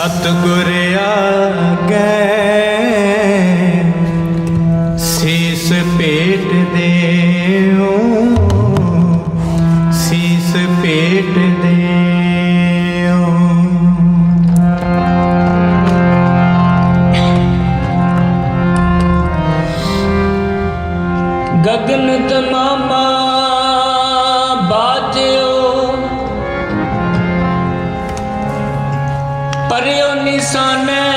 ਸਤਿਗੁਰ ਆਗੇ। ਸੀਸ ਪੇਟ ਦੇਉ। ਸੀਸ ਭੇਟ ਦੇਉ। Gagan ਤਮਾਮਾ sun man.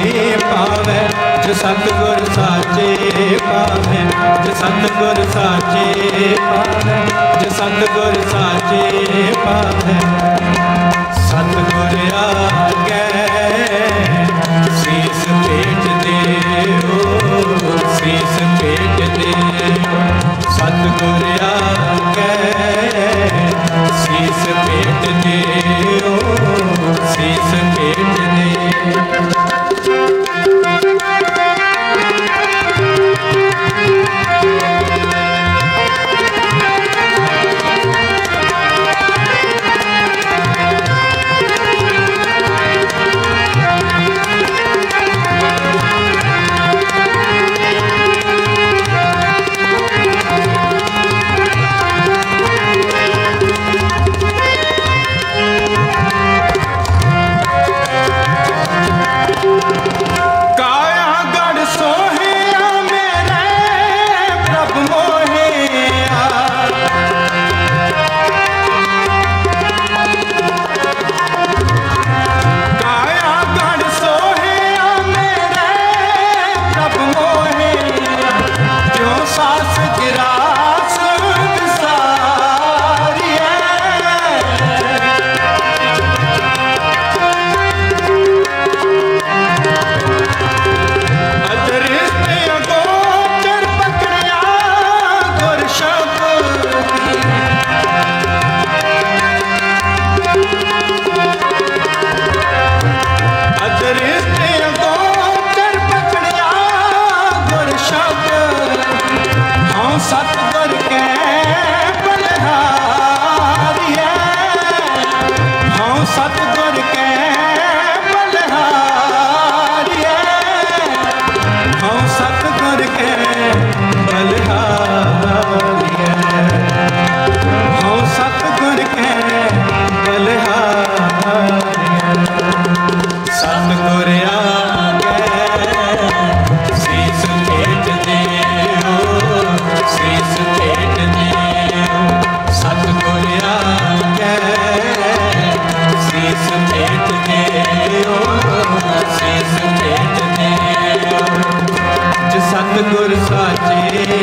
ਸਾਚੇ ਪਾਵੇ ਜੇ ਸਤਿਗੁਰ ਸਾਚੇ ਪਾਵੇ ਜੇ ਸਤਿਗੁਰ ਸਾਚੇ ਪਾਵੇ ਜੇ ਸਤਿਗੁਰ ਸਾਚੇ ਪਾਵੇ ਸਤਿਗੁਰ ਆਗੇ, ਸੀਸ ਭੇਟ ਦੇਓ, ਸੀਸ ਭੇਟ ਦੇਓ। ਸਤਿਗੁਰ ਆਗੇ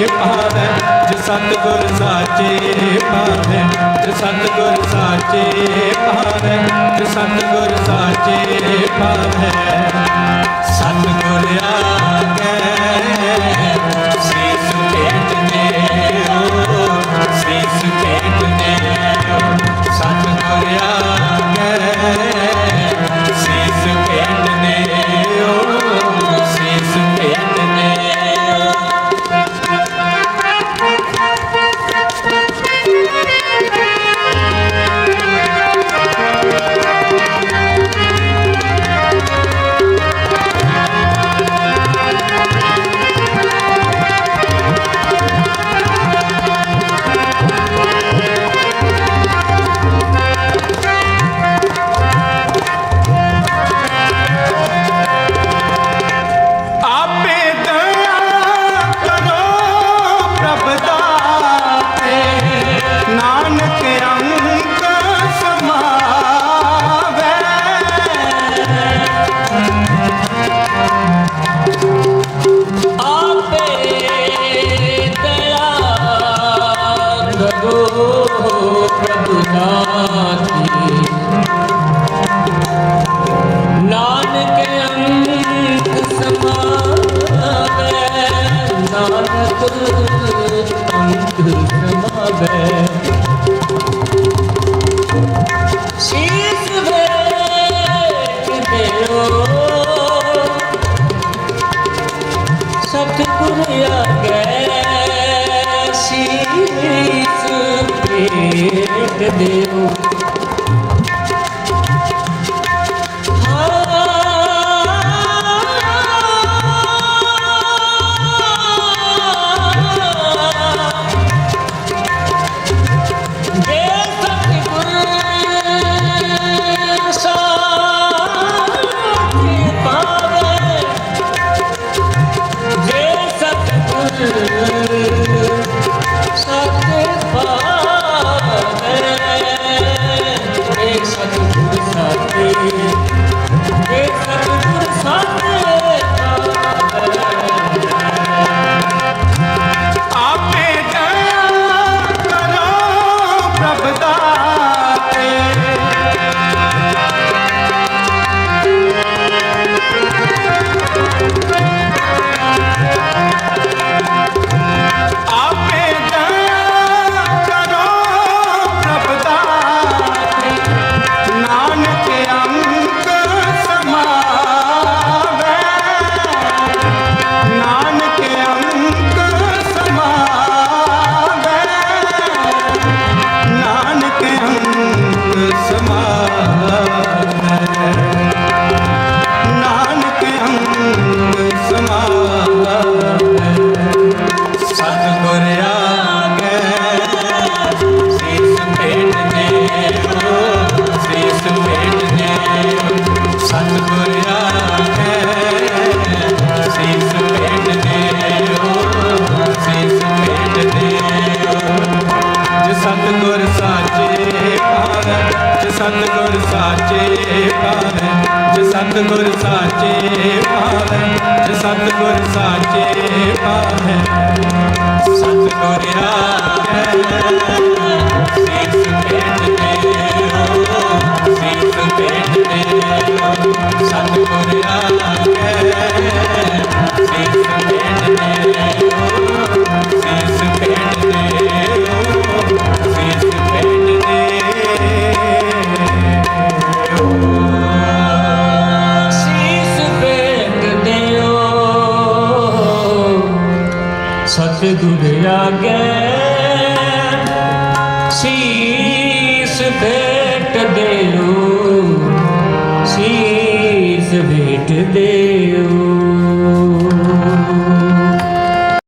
ਪਾਵੇ, ਜੇ ਸਤਗੁਰ ਸਾਚੇ ਪਾਵੇ, ਜੇ ਸਤਗੁਰ ਸਾਚੇ ਪਾਵੇ, ਜੇ ਸਤਗੁਰ ਸਾਚੇ ਪਾਵੇ। ਸਤਗੁਰ ਆਗੇ ਸ੍ਰੀ ਸੁਖੇਤ ਦੇ ਓ ਸ੍ਰੀ ਸੁਖੇਤ ਦੇ Hare ਸਤਗੁਰ ਸਾਚੇ ਪਾਵੈ, ਜੇ ਸਤਗੁਰ ਸਾਚੇ ਪਾਵੈ, ਜੇ ਸਤਗੁਰ ਸਾਚੇ ਪਾਵੈ, ਜੇ ਸਤਗੁਰ ਸਾਚੇ ਪਾਵੈ। ਸਤਗੁਰ ਆਖੇ ਸੇ দূরে আগে